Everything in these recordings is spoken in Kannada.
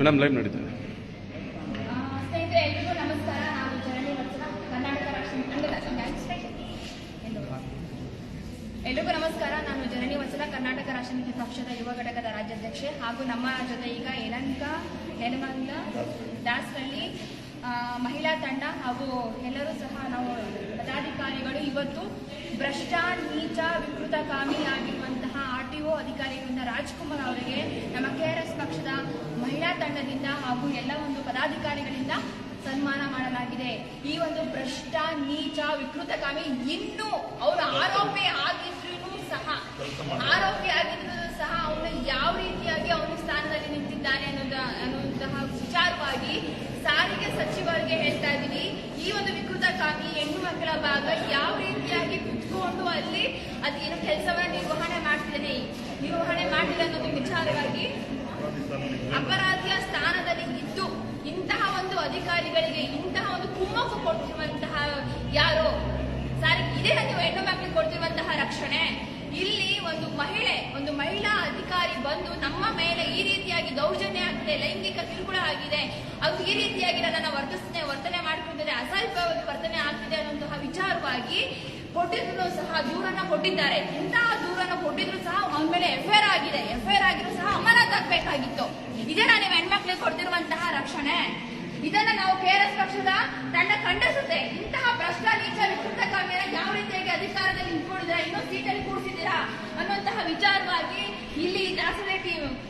ಮೇಡಮ್ ಲೈವ್ ನಡೀತದೆ ಎಲ್ರಿಗೂ ನಮಸ್ಕಾರ. ನಾನು ಜನನಿ ವತ್ಸಲ ಕರ್ನಾಟಕ ರಾಷ್ಟ್ರ ಮುಖಂಡ ಎಲ್ರಿಗೂ ನಮಸ್ಕಾರ. ನಾನು ಜನನಿ ವತ್ಸಲ ಕರ್ನಾಟಕ ರಾಷ್ಟ್ರಮಿತಿ ಪಕ್ಷದ ಯುವ ಘಟಕದ ರಾಜ್ಯಾಧ್ಯಕ್ಷೆ ಹಾಗೂ ನಮ್ಮ ಜೊತೆ ಈಗ ಏನಂತ ಹೆನಮಂತ ದಾಸರಳ್ಳಿ ಆ, ಮಹಿಳಾ ತಂಡ ಹಾಗೂ ಎಲ್ಲರೂ ಸಹ ನಾವು ಪದಾಧಿಕಾರಿಗಳು. ಇವತ್ತು ಭ್ರಷ್ಟ ನೀಚ ವಿಕೃತಕಾಮಿ ಆಗಿರುವಂತಹ ಆರ್ ಟಿ ಒ ಅಧಿಕಾರಿಗಳಿಂದ ರಾಜ್ಕುಮಾರ್ ಅವರಿಗೆ ನಮ್ಮ ಕೆ ಆರ್ ಎಸ್ ಪಕ್ಷದ ಮಹಿಳಾ ತಂಡದಿಂದ ಹಾಗೂ ಎಲ್ಲ ಒಂದು ಪದಾಧಿಕಾರಿಗಳಿಂದ ಸನ್ಮಾನ ಮಾಡಲಾಗಿದೆ. ಈ ಒಂದು ಭ್ರಷ್ಟ, ನೀಚ ವಿಕೃತಕಾಮಿ ಇನ್ನೂ ಅವರು ಆರೋಪಿ ಆಗಿದ್ರು ಸಹ, ಆರೋಪಿ ಆಗಿದ್ರು ಸಹ ಅವನು ಯಾವ ರೀತಿಯಾಗಿ ಅವನ ಸ್ಥಾನದಲ್ಲಿ ನಿಂತಿದ್ದಾನೆ ಅನ್ನೋದ ಅನ್ನುವಂತಹ ವಿಚಾರವಾಗಿ ಸಾರಿಗೆ ಸಚಿವರಿಗೆ ಹೇಳ್ತಾ ಇದ್ದೀನಿ. ಈ ಒಂದು ವಿಕೃತಕಾಮಿ ಹೆಣ್ಣು ಮಕ್ಕಳ ಭಾಗ ಯಾವ ರೀತಿಯಾಗಿ ಕುತ್ಕೊಂಡು ಅಲ್ಲಿ ಅದೇನು ಕೆಲಸವನ್ನ ನಿರ್ವಹಣೆ ಮಾಡ್ತೇನೆ ನಿರ್ವಹಣೆ ಮಾಡಿಲ್ಲ ಅನ್ನೋದು ವಿಚಾರವಾಗಿ ಅಪರಾಧಿಯ ಸ್ಥಾನದಲ್ಲಿ ಇದ್ದು ಇಂತಹ ಒಂದು ಅಧಿಕಾರಿಗಳಿಗೆ ಇಂತಹ ಒಂದು ಕುಮ್ಮಕ್ಕು ಕೊಡ್ತಿರುವಂತಹ ಯಾರು, ಸಾರಿ, ಇದೇ ನೀವು ಹೆಣ್ಣು ಮಕ್ಕಳಿಗೆ ಕೊಡ್ತಿರುವಂತಹ ರಕ್ಷಣೆ. ಇಲ್ಲಿ ಒಂದು ಮಹಿಳೆ, ಒಂದು ಮಹಿಳಾ ಅಧಿಕಾರಿ ಬಂದು ನಮ್ಮ ಮೇಲೆ ಈ ರೀತಿಯಾಗಿ ದೌರ್ಜನ್ಯ ಆಗಿದೆ, ಲೈಂಗಿಕ ಕಿರುಕುಳ ಆಗಿದೆ, ಅದು ಈ ರೀತಿಯಾಗಿ ನನ್ನ ವರ್ತನೆ ವರ್ತನೆ ಮಾಡ್ಕೊಂಡಿದ್ದಾರೆ ಅಸಹ್ಯವಾಗಿ ವರ್ತನೆ ಆಗ್ತಿದೆ ಅನ್ನುವಂತಹ ವಿಚಾರವಾಗಿ ಕೊಟ್ಟಿದ್ರು ಸಹ ದೂರನ್ನ ಕೊಟ್ಟಿದ್ದಾರೆ. ಇಂತಹ ದೂರನ್ನ ಕೊಟ್ಟಿದ್ರು ಸಹ ಅವನ ಮೇಲೆ ಎಫ್ಐಆರ್ ಆಗಿದೆ. ಎಫ್ಐಆರ್ ಆಗಿದ್ರು ಸಹ ಅಮಾನತ್ ಆಗ್ಬೇಕಾಗಿತ್ತು ಇದೇನಾ ನೀವು ಹೆಣ್ಮಕ್ಳಿಗೆ ಕೊಡ್ತಿರುವಂತಹ ರಕ್ಷಣೆ. ಇದನ್ನ ನಾವು ಕೆಆರ್ಎಸ್ ಪಕ್ಷದ ತಂಡ ಖಂಡಿಸುತ್ತೆ. ಇಂತಹ ಭ್ರಷ್ಟ ನೀಚ ವಿಕೃತ ಯಾವ ರೀತಿಯಾಗಿ ಅಧಿಕಾರದಲ್ಲಿ ನಿಂತ್ಕೊಂಡಿದ್ದೀರಾ ಇನ್ನೊಂದು ಸೀಟಲ್ಲಿ ಕೂಡಿಸಿದ್ದೀರಾ ಅನ್ನುವಂತಹ ವಿಚಾರವಾಗಿ ಇಲ್ಲಿ ದಾಸರೇ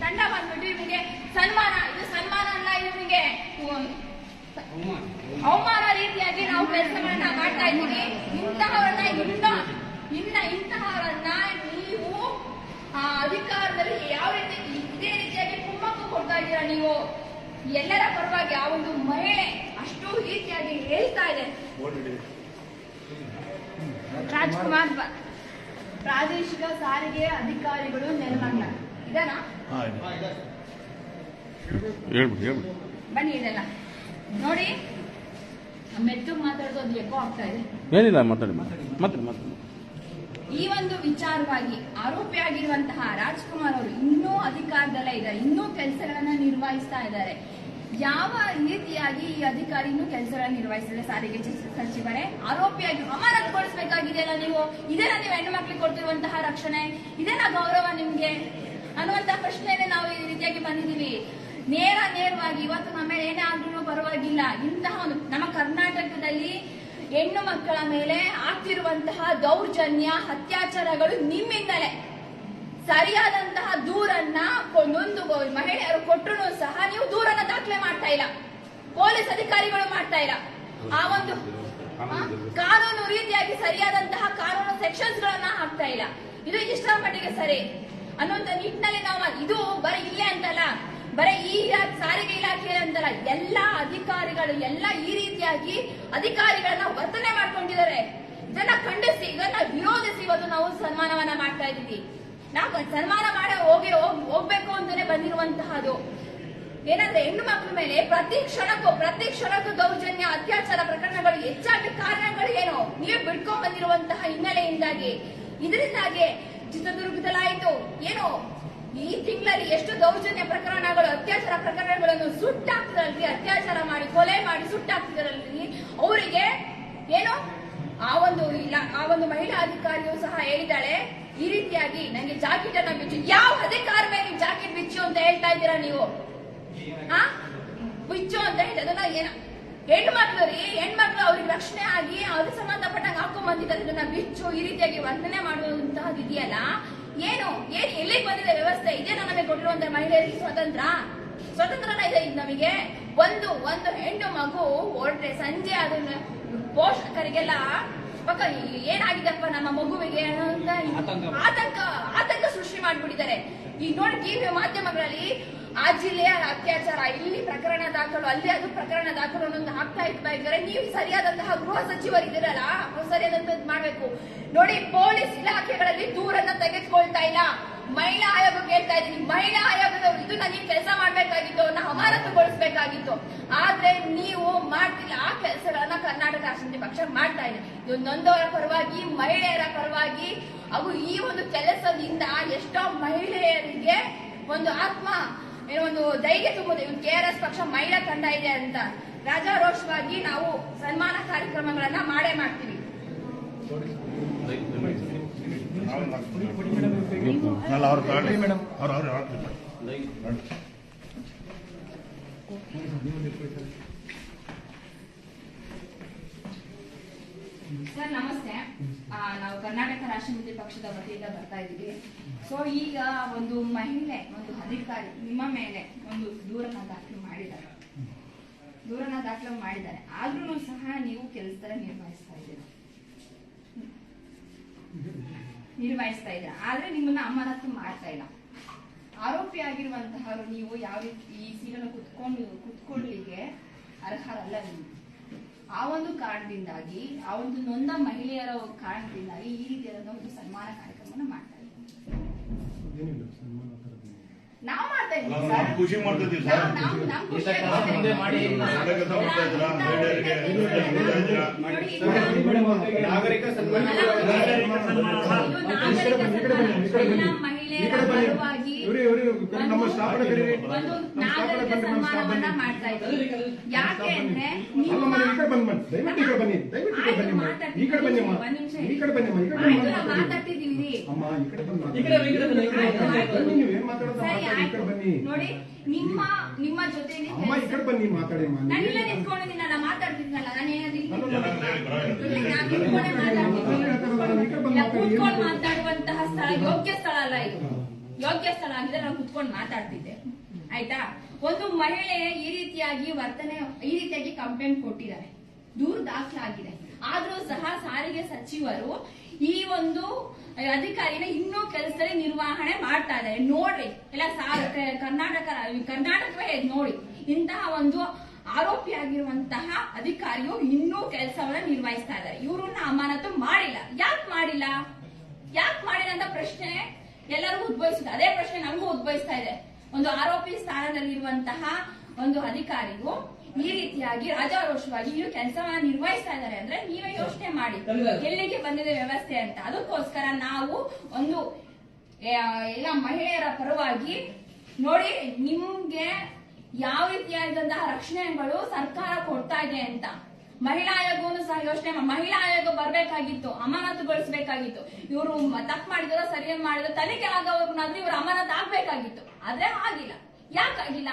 ತಂಡ ಬಂದ್ಬಿಟ್ಟು ಇವನಿಗೆ ಸನ್ಮಾನ. ಇದು ಸನ್ಮಾನ ಅಲ್ಲ ನಿಮಗೆ ಅವಮಾನ ರೀತಿಯಾಗಿ ನಾವು ಕೆಲಸಗಳನ್ನ ಮಾಡ್ತಾ ಇದ್ದೀವಿ. ಇಂತಹವರನ್ನ ಇನ್ನ ಇನ್ನ ಇಂತಹವರನ್ನ ನೀವು ಆ, ಅಧಿಕಾರದಲ್ಲಿ ಯಾವ ರೀತಿ ಇದೇ ರೀತಿಯಾಗಿ ಕುಮ್ಮಕ್ಕು ಕೊಡ್ತಾ ಇದ್ದೀರಾ ನೀವು? ಎಲ್ಲರ ಪರವಾಗಿ ಆ ಒಂದು ಮಹಿಳೆ ಅಷ್ಟು ರೀತಿಯಾಗಿ ಹೇಳ್ತಾ ಇದೆ. ರಾಜ್ಕುಮಾರ್ ಪ್ರಾದೇಶಿಕ ಸಾರಿಗೆ ಅಧಿಕಾರಿಗಳು ನೆಲಮಂಗಲ. ಇದನಾ? ಹೇಳ್ಬಿಡಿ ಹೇಳ್ಬಿಡಿ ಬನ್ನಿ ಇದೆಲ್ಲ. ನೋಡಿ ಮೆತ್ತಗ್ ಮಾತಾಡೋದು ಎಕೋ ಆಗ್ತಾ ಇದೆ ಏನಿಲ್ಲ ಮಾತಾಡಿ ಮಾತಾಡಿ. ಮಾತಾಡಿ ಈ ಒಂದು ವಿಚಾರವಾಗಿ ಆರೋಪಿಯಾಗಿರುವಂತಹ ರಾಜ್ಕುಮಾರ್ ಅವರು ಇನ್ನೂ ಅಧಿಕಾರದಲ್ಲೇ ಇದ್ದಾರೆ ಇನ್ನೂ ಕೆಲಸಗಳನ್ನ ನಿರ್ವಹಿಸ್ತಾ ಇದ್ದಾರೆ. ಯಾವ ರೀತಿಯಾಗಿ ಈ ಅಧಿಕಾರಿ ಇನ್ನೂ ಕೆಲಸಗಳನ್ನ ನಿರ್ವಹಿಸಿದ್ರೆ ಸಾರಿಗೆ ಸಚಿವರೇ? ಆರೋಪಿಯಾಗಿ ಅಮಾನತುಗೊಳಿಸಬೇಕಾಗಿದೆಯಲ್ಲ ನೀವು? ಇದೆಲ್ಲ ನೀವು ಹೆಣ್ಣು ಮಕ್ಳಿಗೆ ಕೊಡ್ತಿರುವಂತಹ ರಕ್ಷಣೆ? ಇದೆಲ್ಲ ಗೌರವ ನಿಮ್ಗೆ? ಅನ್ನುವಂತಹ ಪ್ರಶ್ನೆಯನ್ನೇ ನಾವು ಈ ರೀತಿಯಾಗಿ ಬಂದಿದ್ದೀವಿ. ನೇರ ನೇರವಾಗಿ ಇವತ್ತು ನಮ್ಮ ಮೇಲೆ ಏನೇ ಆದ್ರೂ ಪರವಾಗಿಲ್ಲ. ಇಂತಹ ಒಂದು ನಮ್ಮ ಕರ್ನಾಟಕದಲ್ಲಿ ಹೆಣ್ಣು ಮಕ್ಕಳ ಮೇಲೆ ಆಗ್ತಿರುವಂತಹ ದೌರ್ಜನ್ಯ, ಅತ್ಯಾಚಾರಗಳು ನಿಮ್ಮಿಂದಲೇ. ಸರಿಯಾದಂತಹ ದೂರನ್ನ ನೊಂದು ಮಹಿಳೆಯರು ಕೊಟ್ಟರು ಸಹ ನೀವು ದೂರನ್ನ ದಾಖಲೆ ಮಾಡ್ತಾ ಇಲ್ಲ. ಪೊಲೀಸ್ ಅಧಿಕಾರಿಗಳು ಮಾಡ್ತಾ ಇಲ್ಲ. ಆ ಒಂದು ಕಾನೂನು ರೀತಿಯಾಗಿ ಸರಿಯಾದಂತಹ ಕಾನೂನು ಸೆಕ್ಷನ್ಸ್ ಗಳನ್ನ ಹಾಕ್ತಾ ಇಲ್ಲ. ಇದು ಇಷ್ಟರ ಮಟ್ಟಿಗೆ ಸರಿ. ಅನ್ನುವಂತ ನಿಟ್ಟಿನಲ್ಲಿ ನಾವು ಇದು ಬರೀ ಇಲ್ಲೇ ಅಂತಲ್ಲ. ಬರೀ ಈ ಸಾರಿಗೆ ಇಲಾಖೆ ಅಂತಲ್ಲ ಎಲ್ಲಾ ಅಧಿಕಾರಿಗಳು, ಎಲ್ಲ ಈ ರೀತಿಯಾಗಿ ಅಧಿಕಾರಿಗಳನ್ನ ವರ್ತನೆ ಮಾಡ್ಕೊಂಡಿದ್ದಾರೆ. ಇದನ್ನ ಖಂಡಿಸಿ, ಇದನ್ನ ವಿರೋಧಿಸಿ ಇವತ್ತು ನಾವು ಸನ್ಮಾನವನ್ನ ಮಾಡ್ತಾ ಇದ್ದೀವಿ. ನಾವು ಸನ್ಮಾನ ಮಾಡಿ ಹೋಗ್- ಹೋಗ್ಬೇಕು ಅಂತಾನೆ ಬಂದಿರುವಂತಹದು ಏನಂದ್ರೆ ಹೆಣ್ಣು ಮಕ್ಕಳ ಮೇಲೆ ಪ್ರತಿ ಕ್ಷಣಕ್ಕೂ ಪ್ರತಿ ಕ್ಷಣಕ್ಕೂ ದೌರ್ಜನ್ಯ, ಅತ್ಯಾಚಾರ ಪ್ರಕರಣಗಳು ಹೆಚ್ಚಾಗಿ ಕಾರಣಗಳು ಏನು? ನೀವೇ ಬಿಡ್ಕೊಂಡ್ ಬಂದಿರುವಂತಹ ಹಿನ್ನೆಲೆಯಿಂದಾಗಿ. ಇದರಿಂದಾಗಿ ಚಿತ್ರದುರ್ಗದಲ್ಲಾಯಿತು. ಏನು? ಈ ತಿಂಗಳಲ್ಲಿ ಎಷ್ಟು ದೌರ್ಜನ್ಯ ಪ್ರಕರಣಗಳು, ಅತ್ಯಾಚಾರ ಪ್ರಕರಣಗಳನ್ನು ಸುಟ್ಟಾಕ್ತಿರಲ್ರಿ ಅತ್ಯಾಚಾರ ಮಾಡಿ, ಕೊಲೆ ಮಾಡಿ ಸುಟ್ಟಾಕ್ತಿರಲ್ರಿ ಅವರಿಗೆ ಏನು? ಆ ಒಂದು ಇಲ್ಲ, ಆ ಒಂದು ಮಹಿಳಾ ಅಧಿಕಾರಿಯು ಸಹ ಹೇಳಿದ್ದಾಳೆ, ಈ ರೀತಿಯಾಗಿ ನನಗೆ ಜಾಕೆಟ್ ಅನ್ನ ಬಿಚ್ಚು. ಯಾವ ಅಧಿಕಾರ ಮೇಲೆ ಜಾಕೆಟ್ ಬಿಚ್ಚು ಅಂತ ಹೇಳ್ತಾ ಇದ್ದೀರಾ ನೀವು? ಹಾ ಬಿಚ್ಚು ಅಂತ ಹೇಳಿದ್ರೆ ಏನ ಹೆಣ್ಮಕ್ಳು ರೀ, ಹೆಣ್ಮಕ್ಳು ಅವ್ರಿಗೆ ರಕ್ಷಣೆ ಆಗಿ ಅವ್ರಿಗೆ ಸಂಬಂಧಪಟ್ಟಂಗೆ ಹಾಕೊಂಡ್ ಬಂದಿದ್ದಾರೆ ಬಿಚ್ಚು, ಈ ರೀತಿಯಾಗಿ ವರ್ತನೆ ಮಾಡುವಂತಹದ್ದು ಇದೆಯಲ್ಲ ಏನು? ಏನು ಎಲ್ಲಿಗೆ ಬಂದಿದೆ ವ್ಯವಸ್ಥೆ? ಇದೇನೋ ನಮಗೆ ಕೊಟ್ಟಿರುವಂತ ಮಹಿಳೆಯರಿಗೆ ಸ್ವತಂತ್ರ? ಸ್ವತಂತ್ರನ ಇದೆ ಇದು ನಮಗೆ. ಒಂದು ಒಂದು ಹೆಣ್ಣು ಮಗು ಹೊರಟ್ರೆ ಸಂಜೆ ಅದನ್ನ ಪೋಷಕರಿಗೆಲ್ಲ, ಪಕ್ಕ ಏನಾಗಿದೆಪ್ಪ ನಮ್ಮ ಮಗುವಿಗೆ? ಆತಂಕ ಆತಂಕ ಸೃಷ್ಟಿ ಮಾಡ್ಬಿಟ್ಟಿದ್ದಾರೆ. ಈಗ ನೋಡಿ ಟಿವಿ ಮಾಧ್ಯಮಗಳಲ್ಲಿ ಆ ಜಿಲ್ಲೆಯ ಅತ್ಯಾಚಾರ, ಇಲ್ಲಿ ಪ್ರಕರಣ ದಾಖಲು, ಅಲ್ಲಿ ಅದು ಪ್ರಕರಣ ದಾಖಲು ಅನ್ನೋದು ಹಾಕ್ತಾ ಇರ್ತಾ ಇದ್ದಾರೆ ನೀವು ಸರಿಯಾದಂತಹ ಗೃಹ ಸಚಿವರಿದ್ದೀರಲ್ಲ ಸರಿಯಾದಂತದ್ದು ಮಾಡಬೇಕು. ನೋಡಿ, ಪೊಲೀಸ್ ಇಲಾಖೆಗಳಲ್ಲಿ ದೂರನ್ನ ತೆಗೆದುಕೊಳ್ತಾ ಇಲ್ಲ. ಮಹಿಳಾ ಆಯೋಗ ಹೇಳ್ತಾ ಇದ್ದೀನಿ. ಮಹಿಳಾ ಆಯೋಗದವರು ಇದು ನೀವು ಕೆಲಸ ಮಾಡಬೇಕಾಗಿತ್ತು, ಅವ್ರನ್ನ ಅಮಾನತುಗೊಳಿಸಬೇಕಾಗಿತ್ತು. ಆದ್ರೆ ನೀವು ಮಾಡ್ತಿಲ್ಲ. ಆ ಕೆಲಸಗಳನ್ನ ಕರ್ನಾಟಕ ರಾಷ್ಟ್ರೀಯ ಪಕ್ಷ ಮಾಡ್ತಾ ಇದೆ. ಇದು ನೊಂದವರ ಪರವಾಗಿ, ಮಹಿಳೆಯರ ಪರವಾಗಿ ಹಾಗೂ ಈ ಒಂದು ಕೆಲಸದಿಂದ ಎಷ್ಟೋ ಮಹಿಳೆಯರಿಗೆ ಒಂದು ಆತ್ಮ ಒಂದು ಧೈರ್ಯ ತುಂಬುದು. ಇವ್ರು ಕೆ ಆರ್ ಎಸ್ ಪಕ್ಷ ಮಹಿಳಾ ತಂಡ ಇದೆ ಅಂತ. ರಾಜಾರೋಷವಾಗಿ ನಾವು ಸನ್ಮಾನ ಕಾರ್ಯಕ್ರಮಗಳನ್ನ ಮಾಡೇ ಮಾಡ್ತೀವಿ. ಮೇಡಮ್ ಅವ್ರು ಅವ್ರು ಅವ್ರು ಸರ್, ನಮಸ್ತೆ. ನಾವು ಕರ್ನಾಟಕ ರಾಷ್ಟ್ರಮಿತಿ ಪಕ್ಷದ ವತಿಯಿಂದ ಬರ್ತಾ ಇದ್ದೀವಿ. ಸೊ ಈಗ ಒಂದು ಮಹಿಳೆ, ಒಂದು ಅಧಿಕಾರಿ ನಿಮ್ಮ ಮೇಲೆ ಒಂದು ದೂರನ ದಾಖಲು ಮಾಡಿದ್ದಾರೆ. ದೂರನ ದಾಖಲು ಮಾಡಿದ್ದಾರೆ. ಆದ್ರೂ ಸಹ ನೀವು ಕೆಲಸ ನಿರ್ವಹಿಸ್ತಾ ಇದ್ದೀರಾ? ನಿರ್ವಹಿಸ್ತಾ ಇದ್ದೀರಾ? ಆದ್ರೆ ನಿಮ್ಮನ್ನ ಅಮಾನತು ಮಾಡ್ತಾ ಇಲ್ಲ. ಆರೋಪಿ ಆಗಿರುವಂತಹ ನೀವು ಯಾವ ರೀತಿ ಈ ಸೀಟನ್ನು ಕುತ್ಕೊಂಡು ಕುತ್ಕೊಳ್ಳಿಕ್ಕೆ ಅರ್ಹರಲ್ಲ ನೀವು. ಆ ಒಂದು ಕಾರಣದಿಂದಾಗಿ ಆ ಒಂದು ನೊಂದ ಮಹಿಳೆಯರ ಕಾರಣದಿಂದಾಗಿ ಈ ರೀತಿಯಾದ ಒಂದು ಸನ್ಮಾನ ಕಾರ್ಯಕ್ರಮವನ್ನು ಮಾಡ್ತಾ ಇದ್ದೀವಿ ನಾವು ಮಾಡ್ತಾ ಇದ್ದೀವಿ? ನಾಗರಿಕ ಸನ್ಮಾನ ಮಹಿಳೆಯರ ಪರವಾಗಿ ನಮ್ಮ ಒಂದು ನಾಗರಿಕ ಸನ್ಮಾನವನ್ನ ಮಾಡ್ತಾ ಇದ್ದೀವಿ ಯಾಕೆ ಅಂದ್ರೆ ಮಾತಾಡಿ ಮಾತಾಡ್ತಿದೀವಿ ನೋಡಿ ನಿಮ್ಮ ನಿಮ್ಮ ಜೊತೆಲಿ ಅಮ್ಮ ಈ ಕಡೆ ಬನ್ನಿ ಮಾತಾಡಿ ನಾನು ಏನಾದ್ರು ಕೂತ್ಕೊಂಡು ಮಾತಾಡುವಂತಹ ಸ್ಥಳ ಯೋಗ್ಯ ಸ್ಥಳ ಅಲ್ಲ ಇದು ಯೋಗ್ಯ ಸ್ಥಳ ಆಗಿದೆ ನಾನು ಕುತ್ಕೊಂಡು ಮಾತಾಡ್ತಿದ್ದೆ. ಆಯ್ತಾ? ಒಂದು ಮಹಿಳೆ ಈ ರೀತಿಯಾಗಿ ವರ್ತನೆ, ಈ ರೀತಿಯಾಗಿ ಕಂಪ್ಲೇಂಟ್ ಕೊಟ್ಟಿದ್ದಾರೆ. ದೂರು ದಾಖಲಾಗಿದೆ. ಆದ್ರೂ ಸಹ ಸಾರಿಗೆ ಸಚಿವರು ಈ ಒಂದು ಅಧಿಕಾರಿನ ಇನ್ನೂ ಕೆಲಸದಲ್ಲಿ ನಿರ್ವಹಣೆ ಮಾಡ್ತಾ ಇದ್ದಾರೆ. ನೋಡ್ರಿ. ಎಲ್ಲ ಕರ್ನಾಟಕ ಕರ್ನಾಟಕವೇ ನೋಡಿ. ಇಂತಹ ಒಂದು ಆರೋಪಿಯಾಗಿರುವಂತಹ ಅಧಿಕಾರಿಯು ಇನ್ನೂ ಕೆಲಸವನ್ನ ನಿರ್ವಹಿಸ್ತಾ ಇದ್ದಾರೆ. ಇವ್ರನ್ನ ಅಮಾನತು ಮಾಡಿಲ್ಲ. ಯಾಕೆ ಮಾಡಿಲ್ಲ? ಯಾಕೆ ಮಾಡಿಲ್ಲ ಅಂತ ಪ್ರಶ್ನೆ ಎಲ್ಲರಿಗೂ ಉದ್ಭವಿಸುತ್ತೆ. ಅದೇ ಪ್ರಶ್ನೆ ನಮಗೂ ಉದ್ಭವಿಸ್ತಾ ಇದೆ. ಒಂದು ಆರೋಪಿ ಸ್ಥಾನದಲ್ಲಿರುವಂತಹ ಒಂದು ಅಧಿಕಾರಿಯು ಈ ರೀತಿಯಾಗಿ ರಾಜಾರೋಷವಾಗಿ ನೀವು ಕೆಲಸವನ್ನ ನಿರ್ವಹಿಸ್ತಾ ಇದ್ದಾರೆ ಅಂದ್ರೆ ನೀವೇ ಯೋಚನೆ ಮಾಡಿ. ಎಲ್ಲಿಗೆ ಬಂದಿದೆ ವ್ಯವಸ್ಥೆ ಅಂತ. ಅದಕ್ಕೋಸ್ಕರ ನಾವು ಒಂದು ಎಲ್ಲ ಮಹಿಳೆಯರ ಪರವಾಗಿ ನೋಡಿ ನಿಮ್ಗೆ ಯಾವ ರೀತಿಯಾದಂತಹ ರಕ್ಷಣೆಗಳು ಸರ್ಕಾರ ಕೊಡ್ತಾ ಇದೆ ಅಂತ. ಮಹಿಳಾ ಆಯೋಗವನ್ನು ಸಹ ಯೋಚನೆ ಮಹಿಳಾ ಆಯೋಗ ಬರ್ಬೇಕಾಗಿತ್ತು ಅಮಾನತುಗೊಳಿಸಬೇಕಾಗಿತ್ತು. ಇವರು ತಪ್ಪು ಮಾಡಿದ್ರು ಸರಿಯಾಗಿ ಮಾಡಿದ್ರು ತನಿಖೆ ಆಗೋರ್ನಾದ್ರೂ ಇವರು ಅಮಾನತ್ ಆಗ್ಬೇಕಾಗಿತ್ತು. ಆದ್ರೆ ಆಗಿಲ್ಲ. ಯಾಕಾಗಿಲ್ಲ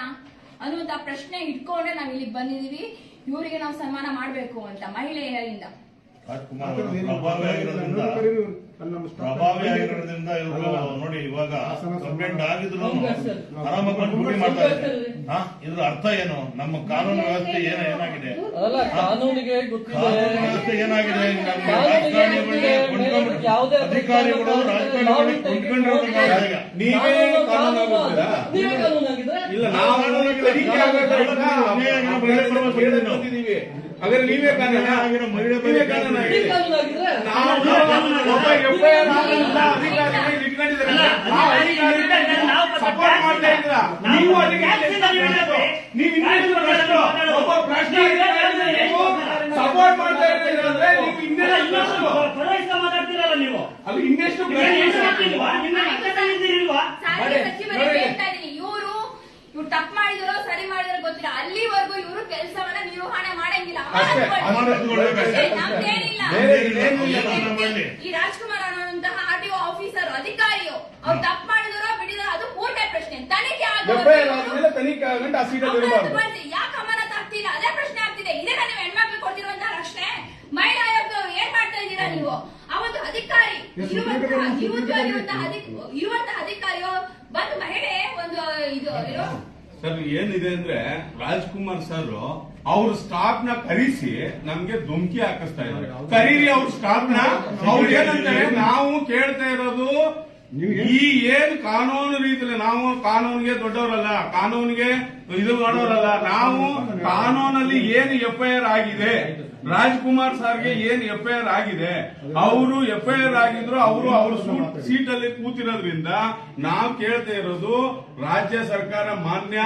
ಅನ್ನುವಂತ ಪ್ರಶ್ನೆ ಇಟ್ಕೊಂಡೆ ನಾವ್ ಇಲ್ಲಿಗೆ ಬಂದಿದೀವಿ. ಇವರಿಗೆ ನಾವು ಸನ್ಮಾನ ಮಾಡಬೇಕು ಅಂತ ಮಹಿಳೆಯರಿಂದ ಪ್ರಭಾವಿ ಆಗಿರೋದ್ರಿಂದ ಇವ್ರು. ನೋಡಿ ಇವಾಗ ಕಂಪ್ಲೇಂಟ್ ಆಗಿದ್ರು. ಆರಾಮಾಗಿ ಡ್ಯೂಟಿ ಇದ್ರ ಅರ್ಥ ಏನು? ನಮ್ಮ ಕಾನೂನು ವ್ಯವಸ್ಥೆ ಏನ ಏನಾಗಿದೆ? ಕಾನೂನಿಗೆ ವ್ಯವಸ್ಥೆ ಏನಾಗಿದೆ? ಅಧಿಕಾರಿಗಳು ರಾಜಕಾರಣಿಗಳಿಗೆ ಕೊಂಡ್ಕೊಂಡಿರೋದು ನೀವೇ ನೀವೇ ಇಲ್ಲ. ಹಾಗಾದ್ರೆ ಕಾನೂನ ಆಗಿರೋ ಮಹಿಳೆ ನೀವೇ ಕಾನೂನು ನೀವ್ ಆಗಿದೆ. ಕಾನೂನಾಗಿದ್ರೆ ನಾವು ಒಬ್ಬ ಆದಂತ ಸಪೋರ್ಟ್ ಮಾಡ್ತಾ ಇದ್ದೀರಾ? ನೀವು ಇನ್ನೆಷ್ಟು ನೀವು ಸಪೋರ್ಟ್ ಮಾಡ್ತಾ ಇದ್ದೀರಾ ಅಂದ್ರೆ ನೀವು ಇನ್ನೆಷ್ಟು? ಮಾತಾಡ್ತಿರಲ್ಲ ನೀವು? ಇವರು ಇವ್ರು ತಪ್ಪು ಮಾಡಿದ್ರು ಸರಿ ಮಾಡಿದ್ರು ಗೊತ್ತಿಲ್ಲ. ಅಲ್ಲಿವರೆಗೂ ಇವರು ಕೆಲಸವನ್ನ ನಿರ್ವಹಣೆ ಮಾಡಂಗಿಲ್ಲ ಅಷ್ಟೇ, ಅಮಾನತುಗೊಳ್ಬೇಕು ಅಷ್ಟೇ. ಅಷ್ಟೇ, ನಮ್ದೇನಿಲ್ಲ ಬೇರೆ ಏನು ಈ ಇಲ್ಲ. ಅದನ್ನ ವ್ಯಕ್ತಿ- ಮಾಡ್ಲಿ. ಈ ರಾಜ್ಕುಮಾರ್ ಅನ್ನುವಂತಹ ಆರ್ ಟಿ ಆಫೀಸರ್ ಅಧಿಕಾರಿಯು ಅವ್ರು ತಪ್ಪು ಮಾಡಿದಾರೋ ಬಿಡಿದಾರೋ ಅದು ಮೂರನೇ ಪ್ರಶ್ನೆ ತನಿಖೆ FIR ಆದ್ಮೇಲೆ ತನಿಖೆ ಆಗಂಟ ಆ ಸೀಟಲ್ಲಿ ಇರಬಾರ್ದು ಯಾಕೆ ಅಮಾನತ್ ಆಗ್ತಿಲ್ಲ ಅದೇ ಪ್ರಶ್ನೆ ಆಗ್ತಿದೆ. ಇದೇ ನೀವು ಹೆಣ್ಮಕ್ಳು ಕೊಡ್ತಿರುವಂತಹ ರಕ್ಷಣೆ ಮಹಿಳಾ ಆಯೋಗ ಏನ್ ಮಾಡ್ತಾ ಇದ್ದೀರಾ ನೀವು? ಅವತ್ತು ಅಧಿಕಾರಿ ಎಸ್, ಇರುವಂತಹ ಸುಪ್ರೀಂ ನಿವೃತ್ತವಾಗಿರುವಂತಹ ಅಧಿಕಾರಿಯು ಬಂದು ಮಹಿಳೆ ಒಂದು ಇದು ಏನು ಸರ್ ಏನಿದೆ ಅಂದ್ರೆ ರಾಜ್ಕುಮಾರ್ ಸರ್ ಅವ್ರ ಸ್ಟಾಫ್ನ ಕರೀಸಿ ನಮ್ಗೆ ಧುಮ್ಕಿ ಹಾಕಿಸ್ತಾ ಇದ್ದಾರೆ. ಕರೀರಿ ಅವ್ರ ಸ್ಟಾಫ್ನ. ಅವ್ರು ಏನಂತಾರೆ? ನಾವು ಕೇಳ್ತಾ ಇರೋದು ಈ ಏನ್ ಕಾನೂನು ರೀತಿಯಲ್ಲಿ ನಾವು ಕಾನೂನಿಗೆ ದೊಡ್ಡವರಲ್ಲ ಕಾನೂನಿಗೆ ಇದು ಮಾಡೋರಲ್ಲ ನಾವು ಕಾನೂನಲ್ಲಿ ಏನು ಎಫ್ಐಆರ್ ಆಗಿದೆ. ರಾಜ್ಕುಮಾರ್ ಸರ್ಗೆ ಏನ್ ಎಫ್ಐಆರ್ ಆಗಿದೆ, ಅವರು ಎಫ್ಐಆರ್ ಆಗಿದ್ರು ಅವರು ಅವ್ರ ಸೀಟ್ ಅಲ್ಲಿ ಕೂತಿರೋದ್ರಿಂದ ನಾವು ಕೇಳ್ತಾ ಇರೋದು ರಾಜ್ಯ ಸರ್ಕಾರ ಮಾನ್ಯ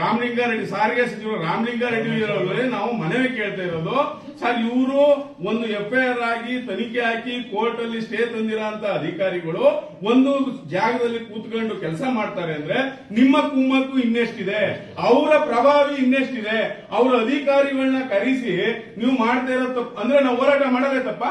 ರಾಮಲಿಂಗಾರೆಡ್ಡಿ ಸಾರಿಗೆ ಸಚಿವರು ರಾಮಲಿಂಗಾರೆಡ್ಡಿ ಅವರಲ್ಲಿ ನಾವು ಮನವಿ ಕೇಳ್ತಾ ಇರೋದು. ಸರ್, ಇವರು ಒಂದು ಎಫ್ಐಆರ್ ಆಗಿ ತನಿಖೆ ಹಾಕಿ ಕೋರ್ಟ್ ಅಲ್ಲಿ ಸ್ಟೇ ತಂದಿರೋಂತ ಅಧಿಕಾರಿಗಳು ಒಂದು ಜಾಗದಲ್ಲಿ ಕೂತ್ಕೊಂಡು ಕೆಲಸ ಮಾಡ್ತಾರೆ ಅಂದ್ರೆ ನಿಮ್ಮ ಕುಮ್ಮಕ್ಕು ಇನ್ನೆಷ್ಟಿದೆ? ಅವರ ಪ್ರಭಾವಿ ಇನ್ನೆಷ್ಟಿದೆ? ಅವರ ಅಧಿಕಾರಿಗಳನ್ನ ಕರೆಸಿ ನೀವು ಮಾಡ್ತಾ ಇರೋ ತಪ್ಪು. ಅಂದ್ರೆ ನಾವು ಹೋರಾಟ ಮಾಡೋದೇ ತಪ್ಪ?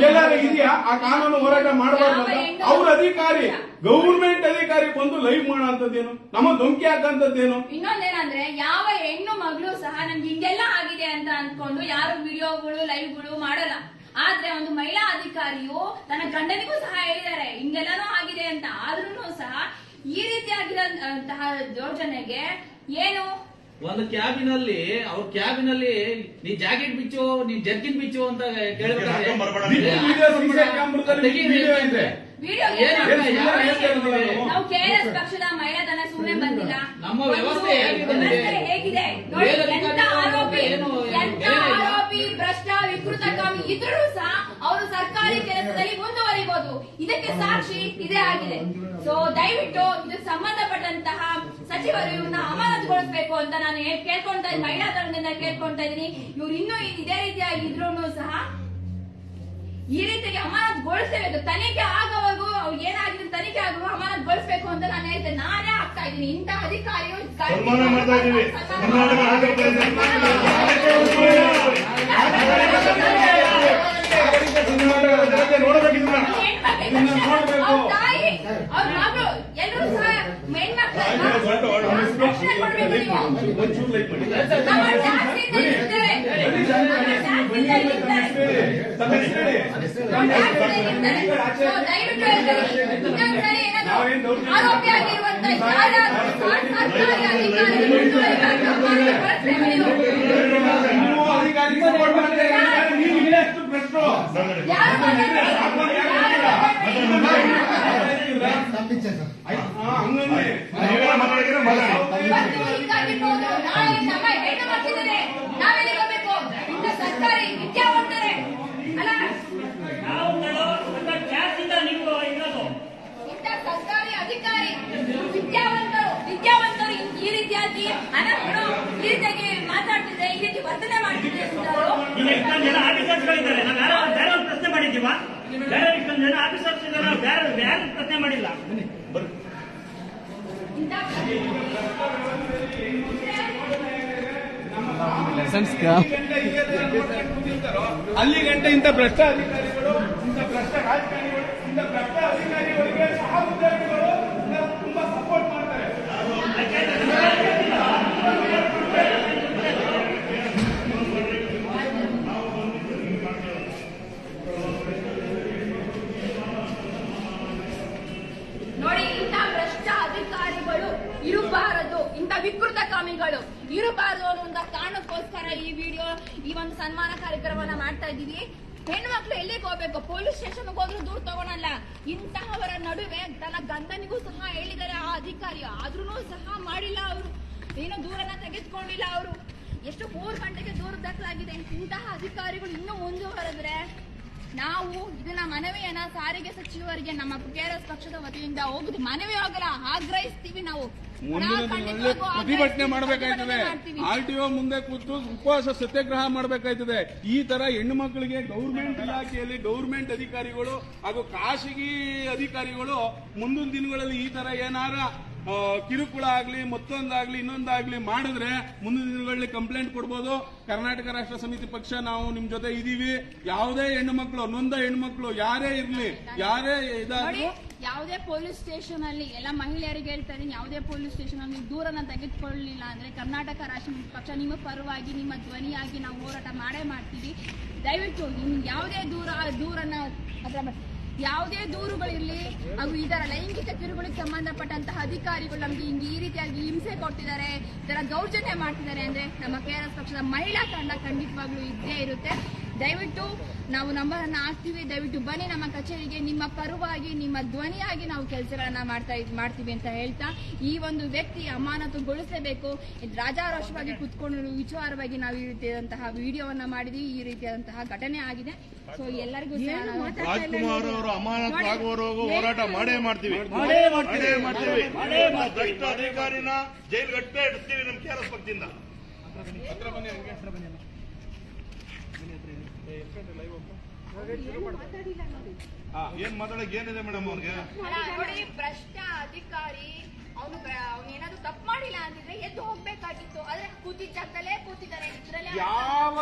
ಎಲ್ಲಾರು ಇದೆಯಾ? ಆ ಕಾನೂನು ಹೋರಾಟ ಮಾಡಬಾರ್ದು ಅವ್ರ ಅಧಿಕಾರಿ ಗೌರ್ಮೆಂಟ್ ಅಧಿಕಾರಿ ಬಂದು ಲೈವ್ ಮಾಡೋ ಅಂತದ್ದೇನು ನಮ್ಮ ಧಮಕಿ ಹಾಕಂತದ್ದೇನು? ಇನ್ನೊಂದೇನಂದ್ರೆ ಯಾವ ಹೆಣ್ಣು ಮಗಳು ಸಹ ನಮ್ಗೆ ಹಿಂಗೆಲ್ಲ ಆಗಿದೆ ಅಂತ ಅನ್ಕೊಂಡು ಯಾರು ವಿಡಿಯೋಗಳು ಲೈವ್ಗಳು ಮಾಡಲ್ಲ. ಆದ್ರೆ ಒಂದು ಮಹಿಳಾ ಅಧಿಕಾರಿಯು ತನ್ನ ಗಂಡನಿಗೂ ಸಹ ಹೇಳಿದ್ದಾರೆ ಹಿಂಗೆಲ್ಲಾನು ಆಗಿದೆ ಅಂತ. ಆದ್ರೂ ಸಹ ಈ ರೀತಿಯಾಗಿರೋ ಯೋಜನೆಗೆ ಏನು ಒಂದು ಕ್ಯಾಬಿನಲ್ಲಿ ಅವ್ರ ಕ್ಯಾಬಿನಲ್ಲಿ ನೀ ಜಾಕೆಟ್ ಬಿಚ್ಚು ನೀ ಜರ್ಕಿನ್ ಬಿಚ್ಚು ಅಂತ ಕೇಳಿದ್ರೆ ನಮ್ಮ ವ್ಯವಸ್ಥೆ ಹೇಗಿದೆ. ಏನು ಬೇರೆ ಇಲ್ಲ. ಆರೋಪಿ ಇದ್ರೂ ಸಹ ಅವರು ಸರ್ಕಾರಿ ಕೆಲಸದಲ್ಲಿ ಮುಂದುವರಿಬಹುದು ಇದಕ್ಕೆ ಸಾಕ್ಷಿ ಇದೇ ಆಗಿದೆ. ಸೊ ದಯವಿಟ್ಟು ಇದಕ್ಕೆ ಸಂಬಂಧಪಟ್ಟಂತಹ ಸಚಿವರು ಇವ್ರನ್ನ ಅಮಾನತುಗೊಳಿಸಬೇಕು ಅಂತ ನಾನು ಕೇಳ್ಕೊಂತ ಮಹಿಳಾ ತಂಡದಿಂದ ಕೇಳ್ಕೊಂತಾ ಇದ್ದೀನಿ ಇವ್ರು ಇನ್ನೂ ಇದೇ ರೀತಿಯಾಗಿ ಇದ್ರೂ ಸಹ ಈ ರೀತಿಯಾಗಿ ಅಮಾನತುಗೊಳಿಸಬೇಕು ತನಿಖೆ ಆಗೋವರೆಗೂ ಅವ್ರು ಏನಾಗಿದೆ ತನಿಖೆ ಆಗುವ ಅಮಾನತುಗೊಳಿಸಬೇಕು ಅಂತ ನಾನು ಹೇಳ್ತೇನೆ ನಾನೇ ಆಗ್ತಾ ಇದ್ದೀನಿ. ಇಂಥ ಅಧಿಕಾರಿಗಳು ಸನ್ಮಾನ ಮಾಡ್ತಾ ಇದೀವಿ ಕರ್ನಾಟಕ ರಾಜ್ಯ ಕರ್ನಾಟಕದ ಜನತೆ ನೋಡಬೇಕಿದ್ರ ಇದನ್ನ ನೋಡ್ಬೇಕು. ಅವ್ರ ತಾಯಿ ಅವ್ರ ಮಗಳು ಎಲ್ಲರೂ ಸಹ ಹೆಣ್ಮಕ್ಳನ್ನ ರಕ್ಷಣೆ ಕೊಡ್ಬೇಕು ನೀವು. ಒಂಚೂರು ಲೈಟ್ ಮಾಡಿ? ಯಾರು ಮಾತಾಡ್ತಿದ್ರೆ ಈ ರೀತಿ ವರ್ತನೆ ಮಾಡ್ತಿದ್ರೆ ಅಂತವರು ಈಗ ಇಷ್ಟೊಂದು ಜನ ಆಫೀಸರ್ಸ್ಗಳಿದ್ದಾರೆ ನಾವು ಯಾರೋ ಬೇರೆ ಒಂದು ಬೇರೆ ಇಷ್ಟೊಂದು ಜನ ಬೇರೆ ಬೇರೆ ಪ್ರಶ್ನೆ ಮಾಡಿಲ್ಲ. ಅಲ್ಲಿ ಗಂಟೆ ಇಂಥ ಭ್ರಷ್ಟ ಅಧಿಕಾರಿಗಳು ಇಂಥ ಭ್ರಷ್ಟ ರಾಜಕಾರಣಿಗಳು, ಇಂಥ ಭ್ರಷ್ಟ ಅಧಿಕಾರಿಗಳಿಗೆ ಸಹ ಉದ್ಯೋಗಿಗಳು ತುಂಬಾ ಸಪೋರ್ಟ್ ಮಾಡ್ತಾರೆ ನೋಡಿ ಇಂಥ ಭ್ರಷ್ಟ ಅಧಿಕಾರಿಗಳು ಇರಬಾರದು. ಇಂಥ ವಿಕೃತ ಕಾಮಿಗಳು. ಇರಬಾರದು ಅನ್ನುವಂತ ಕಾರಣಕ್ಕೋಸ್ಕರ ಈ ವಿಡಿಯೋ, ಈ ಒಂದು ಸನ್ಮಾನ ಕಾರ್ಯಕ್ರಮವನ್ನ ಮಾಡ್ತಾ ಇದ್ದೀವಿ. ಹೆಣ್ಮಕ್ಳು ಎಲ್ಲಿಗೆ ಹೋಗ್ಬೇಕು? ಪೊಲೀಸ್ ಸ್ಟೇಷನ್ ಹೋದ್ರು ದೂರ ತಗೊಳಲ್ಲ. ಇಂತಹವರ ನಡುವೆ ತನ್ನ ಗಂಡನಿಗೂ ಸಹ ಹೇಳಿದ್ದಾರೆ ಆ ಅಧಿಕಾರಿ. ಆದ್ರೂ ಸಹ ಮಾಡಿಲ್ಲ ಅವರು. ಏನೋ ದೂರನ ತೆಗೆದುಕೊಂಡಿಲ್ಲ ಅವರು. ಎಷ್ಟು ಮೂರು ಗಂಟೆಗೆ ದೂರ ದಾಖಲಾಗಿದೆ. ಇಂತಹ ಅಧಿಕಾರಿಗಳು ಇನ್ನೂ ಮುಂದುವರೆದ್ರೆ ನಾವು ಇದನ್ನ ಮನವಿಯನ್ನ ಸಾರಿಗೆ ಸಚಿವರಿಗೆ ನಮ್ಮ ಕೆಆರ್ಎಸ್ ಪಕ್ಷದ ವತಿಯಿಂದ ಹೋಗುದು ಮನವಿ ಆಗಲ್ಲ ಆಗ್ರಹಿಸ್ತೀವಿ ನಾವು. ಪ್ರತಿಭಟನೆ ಮಾಡಬೇಕಾಯ್ತದೆ. ಆರ್ ಟಿ ಒ ಮುಂದೆ ಕೂತು ಉಪವಾಸ ಸತ್ಯಾಗ್ರಹ ಮಾಡಬೇಕಾಯ್ತದೆ. ಈ ತರ ಹೆಣ್ಣು ಮಕ್ಕಳಿಗೆ ಗೌರ್ಮೆಂಟ್ ಇಲಾಖೆಯಲ್ಲಿ ಗೌರ್ಮೆಂಟ್ ಅಧಿಕಾರಿಗಳು ಹಾಗೂ ಖಾಸಗಿ ಅಧಿಕಾರಿಗಳು ಮುಂದಿನ ದಿನಗಳಲ್ಲಿ ಈ ತರ ಏನಾರ ಕಿರುಕುಳ ಆಗ್ಲಿ, ಮತ್ತೊಂದಾಗ್ಲಿ, ಇನ್ನೊಂದಾಗ್ಲಿ ಮಾಡಿದ್ರೆ ಮುಂದಿನ ದಿನಗಳಲ್ಲಿ ಕಂಪ್ಲೇಂಟ್ ಕೊಡ್ಬೋದು. ಕರ್ನಾಟಕ ರಾಷ್ಟ್ರ ಸಮಿತಿ ಪಕ್ಷ ನಾವು ನಿಮ್ ಜೊತೆ ಇದೀವಿ. ಯಾವುದೇ ಹೆಣ್ಣು ಮಕ್ಕಳು ನೊಂದ ಹೆಣ್ಮಕ್ಳು ಯಾರೇ ಇರ್ಲಿ, ಯಾರೇ ನೋಡಿ, ಯಾವುದೇ ಪೊಲೀಸ್ ಸ್ಟೇಷನ್ ಅಲ್ಲಿ, ಎಲ್ಲ ಮಹಿಳೆಯರಿಗೆ ಹೇಳ್ತಾ ಇದೀನಿ ಯಾವುದೇ ಪೊಲೀಸ್ ಸ್ಟೇಷನ್ ಅಲ್ಲಿ ದೂರನ ತೆಗೆದುಕೊಳ್ಳಲಿಲ್ಲ ಅಂದ್ರೆ ಕರ್ನಾಟಕ ರಾಷ್ಟ್ರ ಪಕ್ಷ ನಿಮ್ಮ ಪರವಾಗಿ, ನಿಮ್ಮ ಧ್ವನಿಯಾಗಿ ನಾವು ಹೋರಾಟ ಮಾಡೇ ಮಾಡ್ತೀವಿ. ದಯವಿಟ್ಟು ನಿಮ್ ಯಾವುದೇ ದೂರ, ದೂರನ್ನ ಅಥವಾ ಯಾವುದೇ ದೂರುಗಳಿರಲಿ, ಹಾಗೂ ಇದರ ಲೈಂಗಿಕ ಕಿರುಗಳಿಗೆ ಸಂಬಂಧಪಟ್ಟಂತಹ ಅಧಿಕಾರಿಗಳು ನಮಗೆ ಹಿಂಗೆ ಈ ರೀತಿಯಾಗಿ ಹಿಂಸೆ ಕೊಡ್ತಿದ್ದಾರೆ ಇದರ ದೌರ್ಜನ್ಯ ಮಾಡ್ತಿದ್ದಾರೆ ಅಂದ್ರೆ ನಮ್ಮ ಕೆಆರ್ಎಸ್ ಪಕ್ಷದ ಮಹಿಳಾ ತಂಡ ಖಂಡಿತವಾಗ್ಲೂ ಇದ್ದೇ ಇರುತ್ತೆ. ದಯವಿಟ್ಟು ನಾವು ನಂಬರನ್ನ ಹಾಕ್ತೀವಿ. ದಯವಿಟ್ಟು ಬನ್ನಿ ನಮ್ಮ ಕಚೇರಿಗೆ. ನಿಮ್ಮ ಪರವಾಗಿ ನಿಮ್ಮ ಧ್ವನಿಯಾಗಿ ನಾವು ಕೆಲಸಗಳನ್ನ ಮಾಡ್ತಾ ಇದ್- ಮಾಡ್ತೀವಿ ಅಂತ ಹೇಳ್ತಾ ಈ ಒಂದು ವ್ಯಕ್ತಿ ಅಮಾನತುಗೊಳಿಸಬೇಕು ಇದು ರಾಜಾರೋಷವಾಗಿ ಕುತ್ಕೊಂಡು ವಿಚಾರವಾಗಿ ನಾವು ಈ ರೀತಿಯಾದಂತಹ ವಿಡಿಯೋವನ್ನ ಮಾಡಿದ್ವಿ. ಈ ರೀತಿಯಾದಂತಹ ಘಟನೆ ಆಗಿದೆ. ಸೊ ಎಲ್ಲರಿಗೂ ರಾಜ್ಕುಮಾರ್ ಅವರು ಅಮಾನತು ಆಗುವವರೆಗೂ ಹೋರಾಟ ಮಾಡೇ ಮಾಡ್ತೀವಿ. ಅಧಿಕಾರಿನ ನಮ್ಮ ಭ್ರಷ್ಟ ಜೈಲ್ಗಟ್ಟೆ ಇಡ್ತೀವಿ ನಮ್ ಕೆಆರ್ಎಸ್ ಪಕ್ಷದಿಂದ ಹಾಕೊಂಡ್ರಿ ಲೈವ್ ಅಪ್ಪ ಮಾತಾಡಿಲ್ಲ ನೋಡಿ. ಏನ್ ಮಾತಾಡಕ್ ಏನಿದೆ ಮೇಡಮ್ ಅವ್ರಿಗೆ? ನೋಡಿ ಭ್ರಷ್ಟ ಅಧಿಕಾರಿ ಅವನು ಅವ್ನು ಏನಾದ್ರು ತಪ್ಪು ಮಾಡಿಲ್ಲ ಅಂತಿದ್ರೆ ಎದ್ದು ಹೋಗ್ಬೇಕಾಗಿತ್ತು. ಆದ್ರೆ ಕೂತಿದ್ದ ಜಾಗದಲ್ಲೇ ಕೂತಿದ್ದಾರೆ. ಇದ್ರಲ್ಲೇ ಯಾವ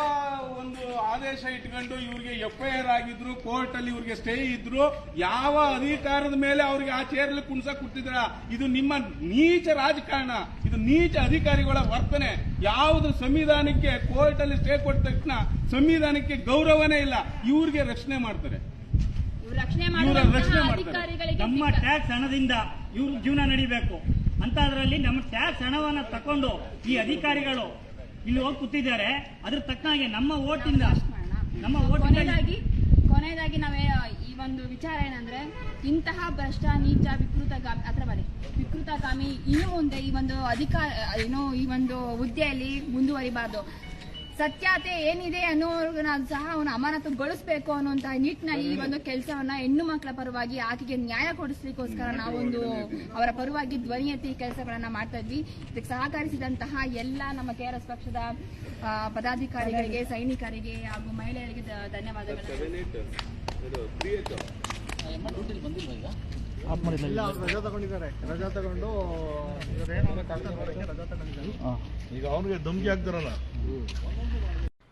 ಒಂದು ಆದೇಶ ಇಟ್ಕೊಂಡು ಇವ್ರಿಗೆ ಎಫ್ಐಆರ್ ಆಗಿದ್ರು ಕೋರ್ಟ್ ಅಲ್ಲಿ ಇವ್ರಿಗೆ ಸ್ಟೇ ಇದ್ರು ಯಾವ ಅಧಿಕಾರದ ಮೇಲೆ ಅವ್ರಿಗೆ ಆ ಚೇರ್ಲಿ ಕುಣಸ ಕೊಟ್ಟಿದ್ರ ಇದು ನಿಮ್ಮ ನೀಚ ರಾಜಕಾರಣ. ಇದು ನೀಚ ಅಧಿಕಾರಿಗಳ ವರ್ತನೆ. ಯಾವುದು ಸಂವಿಧಾನಕ್ಕೆ ಕೋರ್ಟ್ ಅಲ್ಲಿ ಸ್ಟೇ ಕೊಟ್ಟ ತಕ್ಷಣ ಸಂವಿಧಾನಕ್ಕೆ ಗೌರವನೇ ಇಲ್ಲ. ಇವ್ರಿಗೆ ರಕ್ಷಣೆ ಮಾಡ್ತಾರೆ. ರಕ್ಷಣೆ ನಮ್ಮ ಟ್ಯಾಕ್ಸ್ ಹಣದಿಂದ ಇವ್ರ ಜೀವನ ನಡಿಬೇಕು. ಅಂತದ್ರಲ್ಲಿ ನಮ್ಮ ಟ್ಯಾಕ್ಸ್ ಹಣವನ್ನ ತಕೊಂಡು ಈ ಅಧಿಕಾರಿಗಳು ಇಲ್ಲಿ ಹೋಗಿ ಕೂತಿದ್ದಾರೆ. ಅದ್ರ ತಕ್ಕನಾಗೆ ನಮ್ಮ ಓಟಿಂದ ನಮ್ಮ ಓಟ್ ಕೊನೆಯದಾಗಿ ಕೊನೆಯದಾಗಿ ನಾವೇ ಈ ಒಂದು ವಿಚಾರ ಏನಂದ್ರೆ ಇಂತಹ ಭ್ರಷ್ಟ ನೀಚ ವಿಕೃತ ಹತ್ರ ವಿಕೃತ ವಿಕೃತಗಾಮಿ ಇನ್ನು ಮುಂದೆ ಈ ಒಂದು ಅಧಿಕಾರ ಏನು ಈ ಒಂದು ಹುದ್ದೆಯಲ್ಲಿ ಮುಂದುವರಿಬಾರ್ದು. ಸತ್ಯತೆ ಏನಿದೆ ಅನ್ನೋರ್ಗನ ಸಹ ಅವನು ಅಮಾನತುಗೊಳಿಸ್ಬೇಕು ಅನ್ನುವಂತ ನಿಟ್ಟಿನಲ್ಲಿ ಈ ಒಂದು ಕೆಲಸವನ್ನ ಹೆಣ್ಣು ಮಕ್ಕಳ ಪರವಾಗಿ ಆಕೆಗೆ ನ್ಯಾಯ ಕೊಡಿಸ್ಲಿಕ್ಕೋಸ್ಕರ ನಾವೊಂದು ಅವರ ಪರವಾಗಿ ಧ್ವನಿ ಎತ್ತಿ ಕೆಲಸಗಳನ್ನ ಮಾಡ್ತಾ ಇದ್ವಿ. ಇದಕ್ಕೆ ಸಹಕರಿಸಿದಂತಹ ಎಲ್ಲ ನಮ್ಮ ಕೆ ಆರ್ ಎಸ್ ಪಕ್ಷದ ಪದಾಧಿಕಾರಿಗಳಿಗೆ ಸೈನಿಕರಿಗೆ ಹಾಗೂ ಮಹಿಳೆಯರಿಗೆ ಧನ್ಯವಾದಗಳು ಧನ್ಯವಾದಗಳನ್ನು ಇಲ್ಲ ಅವ್ರು ರಜಾ ತಗೊಂಡಿದ್ದಾರೆ. ರಜಾ ತಗೊಂಡು ರಜಾ ತಗೊಂಡಿದ್ದಾರೆ. ಈಗ ಅವನಿಗೆ ಧಮ್ಕಿ ಹಾಕ್ತಾರಲ್ಲ.